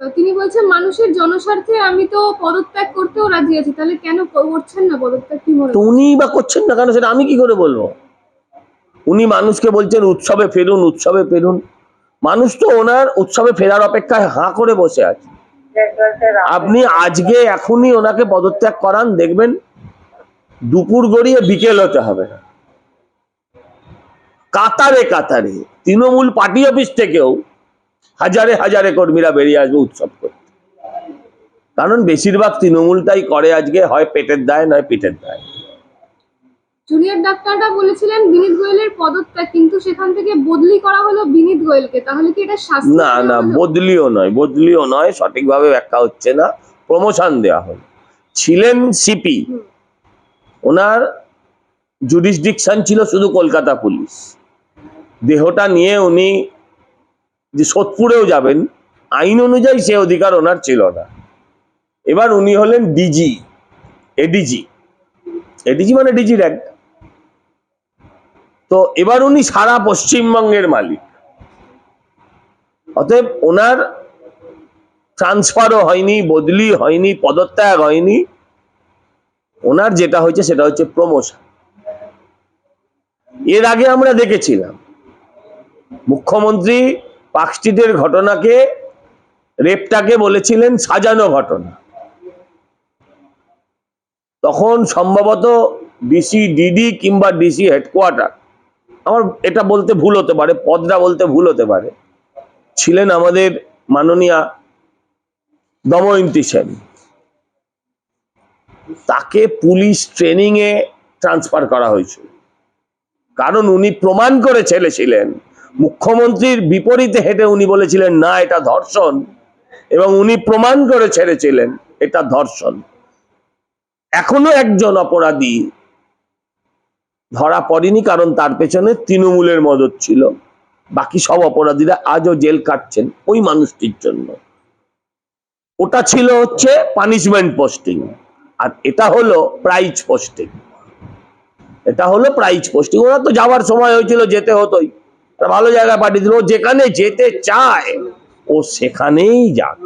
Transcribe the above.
তিনি বলছেন, মানুষের জনস্বার্থে আমি তো পদত্যাগ করতেও রাজি আছি, তাহলে কেন করছেন না পদত্যাগ? কি মনে উনি বা করছেন না কেন সেটা আমি কি করে বলব? উনি মানুষকে বলছেন, উৎসবে ফেরুন উৎসবে ফেরুন মানুষ তো ওনার উৎসবে ফেরার অপেক্ষায় হাঁ করে বসে আছে। আপনি আজকে এখনই ওনাকে পদত্যাগ করান, দেখবেন দুপুর গড়িয়ে বিকেল হতে হবে। কাতারে কাতারে, তৃণমূল পার্টি অফিস থেকেও হাজারে হাজারে কর্মীরা বেরিয়ে আসবে উৎসব করতে। কারণ বেশিরভাগ তৃণমূলটাই করে আজকে হয় পেটের দায় নয় পিঠের দায়। জুনিয়র ডাক্তাররা বলেছিলেন বিনীত গোয়েলের পদত্যাগ কিন্তু সেখান থেকে বদলি করা হলো বিনীত গোয়েলকে। তাহলে কি এটা শাস্তি না না বদলিও নয় বদলিও নয় সঠিকভাবে ব্যাখ্যা হচ্ছে না। প্রমোশন দেওয়া হল। ছিলেন সিপি। ওনার জুডিসডিকশন ছিল শুধু কলকাতা পুলিশ। দেহটা নিয়ে উনি যে সোদপুরেও যাবেন, আইন অনুযায়ী সে অধিকার ওনার ছিল না। এবার উনি হলেন ডিজি এডিজি এডিজি মানে ডিজি র্যাঙ্ক তো এবার উনি সারা পশ্চিমবঙ্গের মালিক। অতএব ওনার ট্রান্সফারও হয়নি, বদলি হয়নি, পদত্যাগ হয়নি। ওনার যেটা হয়েছে সেটা হচ্ছে প্রমোশন এর আগে আমরা দেখেছিলাম, মুখ্যমন্ত্রী পার্কস্ট্রিটের ঘটনাকে, রেপটাকে বলেছিলেন সাজানো ঘটনা। তখন সম্ভবত ডিসি ডিডি কিংবা ডিসি হেডকোয়ার্টার, আমার এটা বলতে ভুল হতে পারে, পদটা বলতে ভুল হতে পারে, ছিলেন আমাদের মাননীয়া দময়ন্তী সেন। তাকে পুলিশ ট্রেনিং এ ট্রান্সফার করা হয়েছিল। কারণ উনি প্রমাণ করে ছেলেছিলেন মুখ্যমন্ত্রীর বিপরীতে হেঁটে উনি বলেছিলেন, না, এটা ধর্ষণ। এবং উনি প্রমাণ করে ছেড়েছিলেন, এটা ধর্ষণ। এখনও একজন অপরাধী ধরা পড়েনি, কারণ তার পেছনে তৃণমূলের মদত ছিল। বাকি সব অপরাধীরা আজও জেল কাটছেন ওই মানুষটির জন্য। ওটা ছিল হচ্ছে পানিশমেন্ট পোস্টিং আর এটা হলো প্রাইজ পোস্টিং এটা হলো প্রাইজ পোস্টিং ওরা তো যাওয়ার সময় হয়েছিল, যেতে হতোই। ভালো জায়গায় পাঠিয়ে দিল। যেখানে যেতে চায় ও সেখানেই যাক।